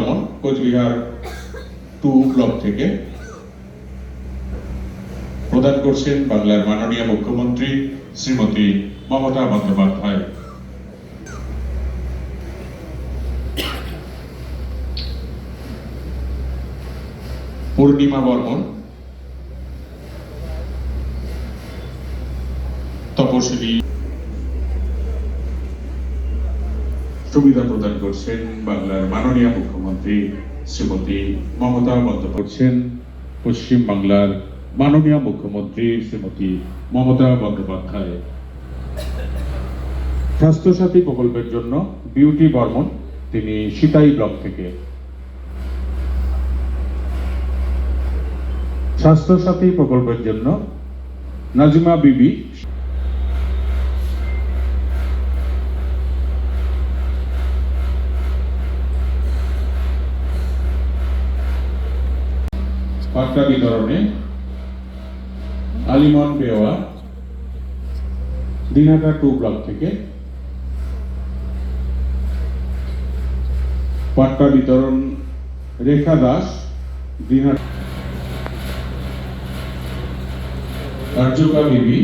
Barman Cooch Behar two block থেকে প্রদান করছেন বাংলার মাননীয় মুখ্যমন্ত্রী শ্রীমতী মমতা বন্দ্যোপাধ্যায়। পূর্ণিমা বর্মন তপশিলী সুবিধা প্রদান করছেন বাংলার মাননীয় মুখ্যমন্ত্রী শ্রীমতী মমতা বন্দ্যোপাধ্যায়। পশ্চিম বাংলার মাননীয় মুখ্যমন্ত্রী শ্রীমতী মমতা বন্দ্যোপাধ্যায়। স্বাস্থ্যসাথী প্রকল্পের জন্য বিউটি বর্মন তিনি সিতাই ব্লক থেকে। স্বাস্থ্যসাথী প্রকল্পের জন্য নাজিমা বিবি পাট্টা বিতরণে আলিমন বেওয়া দিনহাটা টু ব্লক থেকে পাট্টা বিতরণ রেখা দাস দিনহাটা কার্যকা বিবি,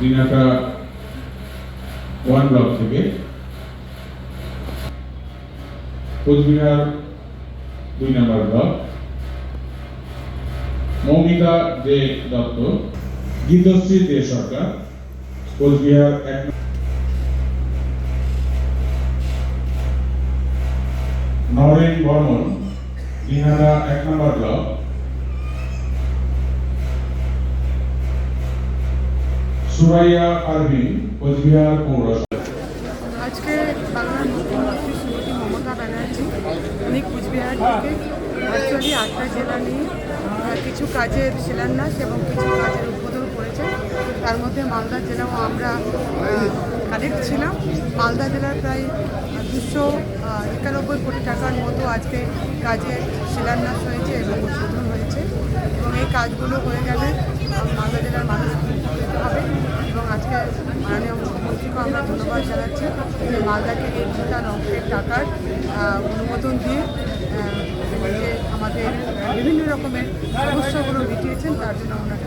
দিনাটা ওয়ান ব্লক থেকে, কোচবিহার দুই নম্বর ব্লক। মৌমিতা দে দত্ত, গীতশ্রী দে সরকার, কোচবিহার এক নরেন বর্মন দিনহাটা এক নম্বর ব্লক। সুরাইয়া পারভিন, কোচবিহার পৌরসভা। আজকে মমতা ব্যানার্জি উনি কুচবিহার থেকে। ভার্চুয়ালি আটটা জেলা নিয়ে কিছু কাজের শিলান্যাস এবং কিছু কাজের উদ্বোধন করেছেন। তার মধ্যে মালদা জেলাও আমরা কানেক্ট ছিলাম। মালদা জেলার প্রায় দুশো একানব্বই কোটি টাকার মতো আজকে কাজের শিলান্যাস হয়েছে এবং উদ্বোধন হয়েছে। এবং এই কাজগুলো হয়ে গেলে আহ, মালদা জেলার মানুষ উপকৃত হবে এবং আজকে মাননীয় মুখ্যমন্ত্রীকে আমরা ধন্যবাদ জানাচ্ছি যে মালদাকে এই বিশাল অঙ্কের টাকার অনুমোদন দিয়ে আমাদের বিভিন্ন রকমের সমস্যাগুলো মিটিয়েছেন, তার জন্য ওনাকে